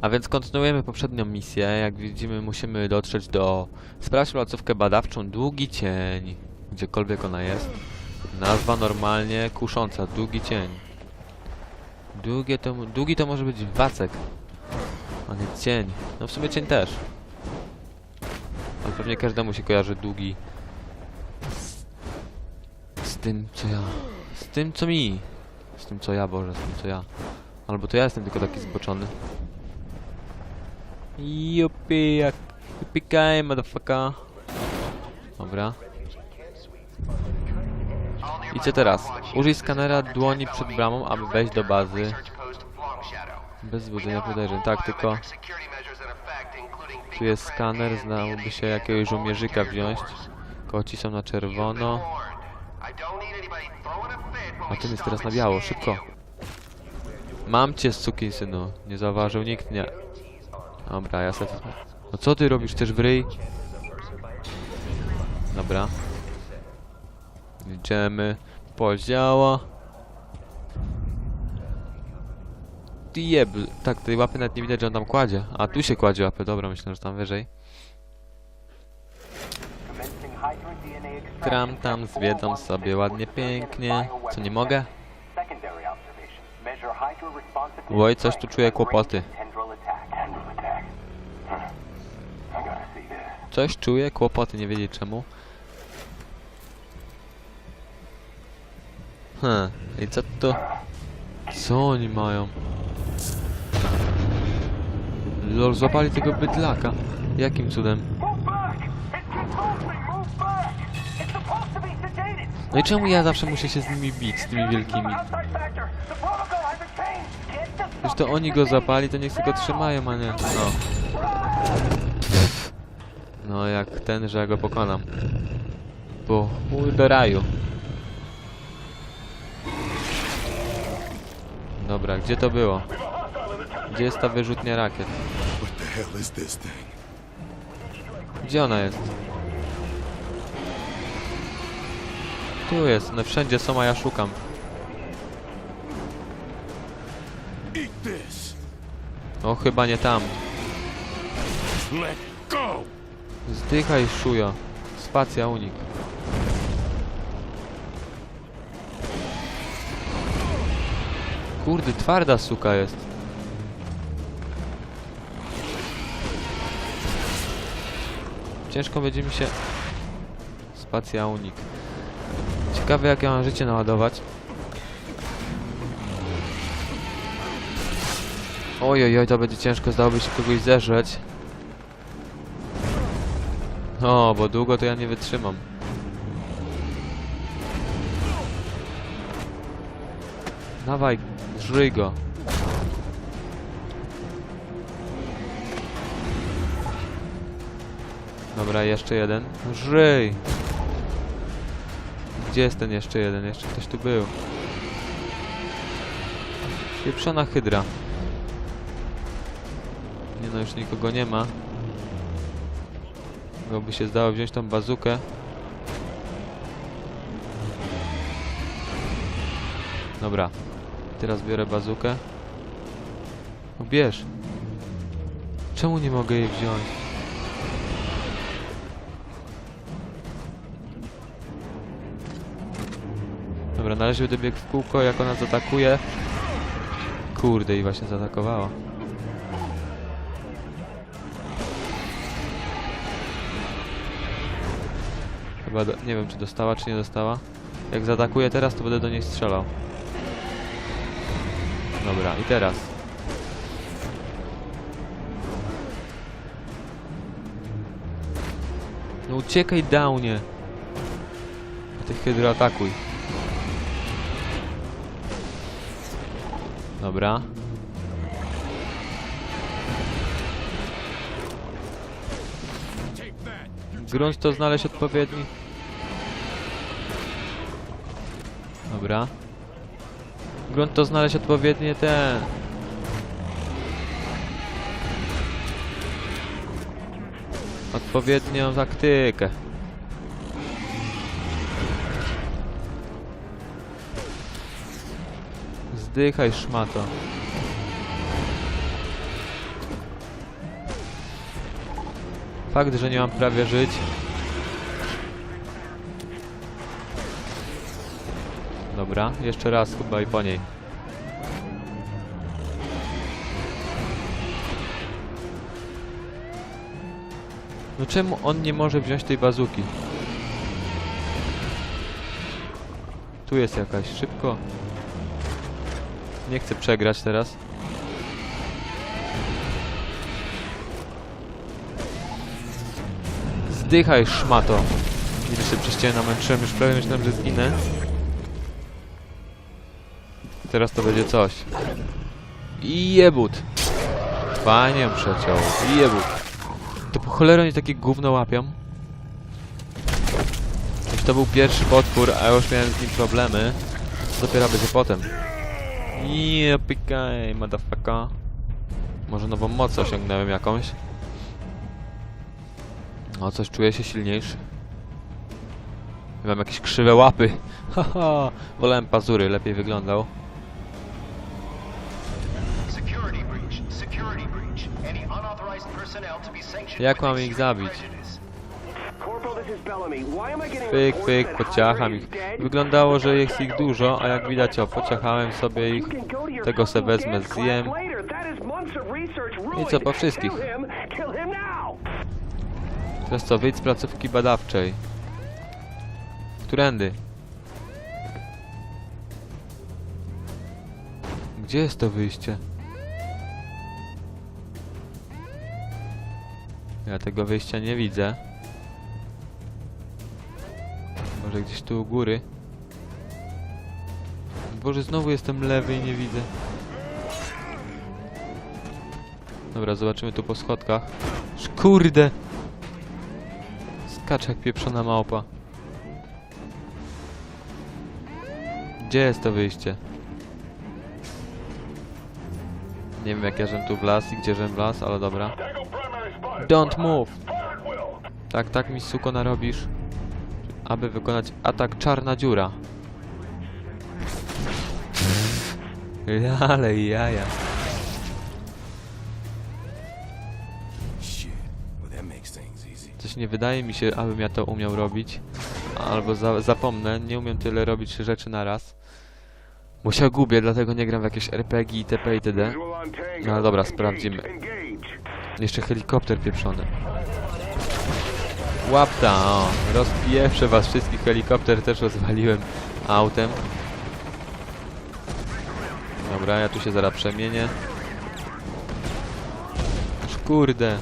A więc kontynuujemy poprzednią misję. Jak widzimy, musimy dotrzeć do... Sprawdź placówkę badawczą Długi Cień. Gdziekolwiek ona jest. Nazwa normalnie kusząca. Długi Cień. Długie to... Długi to może być wacek. A nie cień. No w sumie cień też. Ale pewnie każdemu się kojarzy długi. Z, z tym, co ja... Z tym, co mi. Z tym, co ja, Boże, z tym, co ja. Albo to ja jestem tylko taki zboczony. Jupi, jak... Jupi motherfucker. Dobra. I co teraz? Użyj skanera dłoni przed bramą, aby wejść do bazy. Bez wzbudzenia podejrzeń. Tak, tylko tu jest skaner, znałoby się jakiegoś żołnierzyka wziąć. Koci są na czerwono. A ten jest teraz na biało, szybko. Mam cię, synu. Nie zauważył nikt, nie. Dobra, ja sobie... No co ty robisz? Chcesz w ryj? Dobra. Idziemy. Podziała. Ty jeb... Tak, tej łapy nawet nie widać, że on tam kładzie. A, tu się kładzie łapy. Dobra, myślę, że tam wyżej. Tram tam, zwiedzam sobie ładnie, pięknie. Co, nie mogę? Oj, coś tu czuję kłopoty. Coś czuję kłopoty, nie wiedzieć czemu. Hm, i co to? Co oni mają? Lol, złapali tego bydlaka. Jakim cudem? No i czemu ja zawsze muszę się z nimi bić, z tymi wielkimi? Już to oni go zapali, to niech go trzymają, a nie... No. No jak ten, że ja go pokonam. Po chuj do raju. Dobra, gdzie to było? Gdzie jest ta wyrzutnia rakiet? Gdzie ona jest? Tu jest, one wszędzie są, a ja szukam. O, chyba nie tam. Let go! Zdychaj, szujo. Spacja, unik. Kurde, twarda suka jest. Ciężko będzie mi się... Spacja, unik. Ciekawe, jak ja mam życie naładować. Oj, oj, oj, to będzie ciężko, zdałoby się kogoś zeżreć. O, bo długo to ja nie wytrzymam. Dawaj, żryj go. Dobra, jeszcze jeden. Żryj! Gdzie jest ten jeszcze jeden? Jeszcze ktoś tu był. Pieprzona hydra. Nie no, już nikogo nie ma. Bo by się zdało wziąć tą bazukę. Dobra. Teraz biorę bazukę. No bierz. Czemu nie mogę jej wziąć? Dobra, należy będę biegł w kółko, jak ona zaatakuje. Kurde, i właśnie zaatakowała. Chyba, do, nie wiem czy dostała, czy nie dostała. Jak zaatakuje teraz, to będę do niej strzelał. Dobra, i teraz. No uciekaj, downie. Ty hydro atakuj. Dobra. Grunt to znaleźć odpowiedni. Dobra. Grunt to znaleźć odpowiednie ten... Odpowiednią taktykę. Zdychaj szmato. Fakt, że nie mam prawie żyć. Dobra, jeszcze raz chyba i po niej. No czemu on nie może wziąć tej bazuki? Tu jest jakaś, szybko. Nie chcę przegrać teraz. Zdychaj, szmato. Ile się przez ciebie namęczyłem, już prawie myślałem, że zginę. Teraz to będzie coś. I jebut. Fajnie przeciął. I jebut. To po cholerę oni takie gówno łapią. To był pierwszy potwór, a już miałem z nim problemy, to dopiero będzie potem. Nie pikaj. Może nową moc osiągnąłem jakąś. O, coś czuję się silniejszy. Mam jakieś krzywe łapy. Haha, wolałem pazury, lepiej wyglądał. Jak mam ich zabić? Pyk, pyk, pociacham ich. Wyglądało, że jest ich dużo, a jak widać, o, pociachałem sobie ich. Tego se wezmę, zjem. I co, po wszystkich? Teraz co, wyjdź z placówki badawczej. Którędy? Gdzie jest to wyjście? Ja tego wyjścia nie widzę. Może gdzieś tu u góry? Boże, znowu jestem lewy i nie widzę. Dobra, zobaczymy tu po schodkach. Kurde! Skacz jak pieprzona małpa. Gdzie jest to wyjście? Nie wiem jak ja żem tu wlazł i gdzie żem wlazł, ale dobra. Don't move! Tak, tak mi suko narobisz. Aby wykonać atak czarna dziura. Ale jaja. Coś nie wydaje mi się, abym ja to umiał robić. Albo za zapomnę, nie umiem tyle robić rzeczy na raz. Bo się gubię, dlatego nie gram w jakieś RPG itp. itd. No ale dobra, sprawdzimy. Jeszcze helikopter pieprzony. Łapta, o! Rozpieprzę was wszystkich, helikopter też rozwaliłem autem. Dobra, ja tu się zaraz przemienię. Aż Kurde.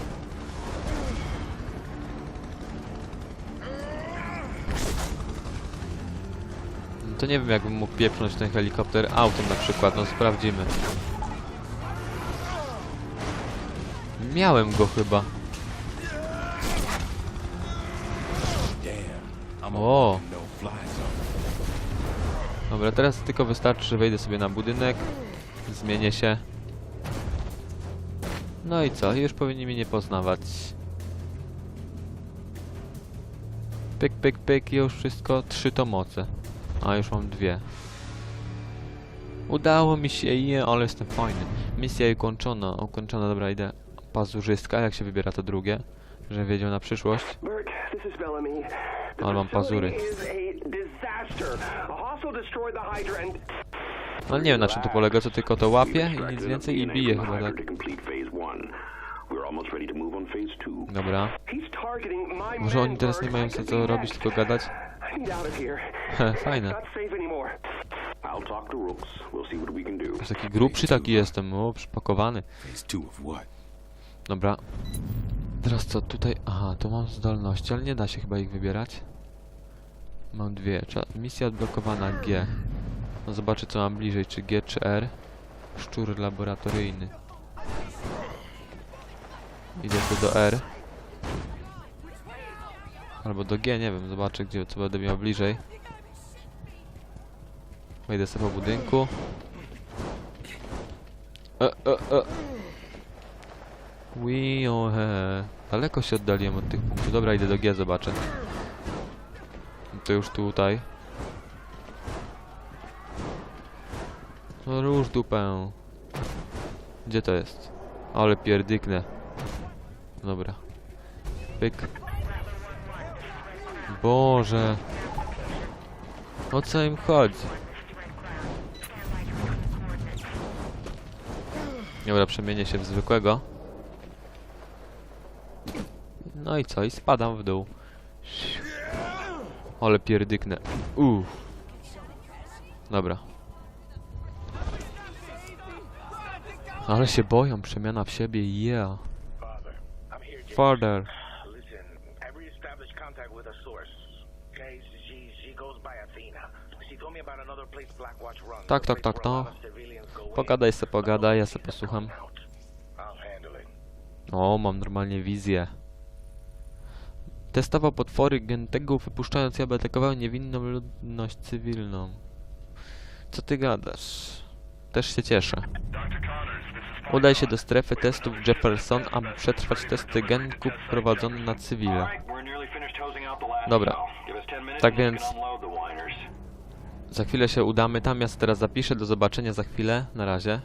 No to nie wiem jakbym mógł pieprząć ten helikopter autem na przykład, no sprawdzimy. Miałem go chyba. O. no. Dobra, teraz tylko wystarczy, że wejdę sobie na budynek, zmienię się. No i co? Już powinni mnie nie poznawać. Pyk, pyk, pyk, i już wszystko. Trzy to moce. A już mam dwie. Udało mi się, je, ale jestem fajny. Misja ukończona, ukończona, dobra, idę. Pazurzyska, jak się wybiera to drugie? Że wiedział na przyszłość. Ale mam pazury. No nie wiem na czym to polega, co tylko to łapie i nic więcej i bije chyba tak. Dobra. Może oni teraz nie mają co, co robić, tylko gadać? Fajne. taki grubszy taki jestem, o, przypakowany. Dobra. Teraz co, tutaj... Aha, tu mam zdolności, ale nie da się chyba ich wybierać. Mam dwie. Misja odblokowana G. No zobaczę co mam bliżej, czy G, czy R. Szczur laboratoryjny. Idę tu do R. Albo do G, nie wiem, zobaczę gdzie, co będę miał bliżej. Wejdę sobie po budynku. E, e, e. We oh, he. Daleko się oddaliłem od tych punktów. Dobra, idę do G, zobaczę. To już tutaj. No róż dupę. Gdzie to jest? Ale pierdyknę. Dobra. Pyk. Boże. O co im chodzi? Dobra, przemienię się w zwykłego. No i co? I spadam w dół. Ale pierdyknę. Uff. Dobra. Ale się boją, przemiana w siebie, yeah. Father. Tak, tak, tak, no. Pogadaj se, pogadaj, ja se posłucham. O, mam normalnie wizję. Testował potwory Gentego, wypuszczając i atakował niewinną ludność cywilną. Co ty gadasz? Też się cieszę. Udaj się do strefy testów Jefferson, aby przetrwać testy Genku prowadzone na cywile. Dobra. Tak więc za chwilę się udamy tam. Ja teraz zapiszę. Do zobaczenia za chwilę. Na razie.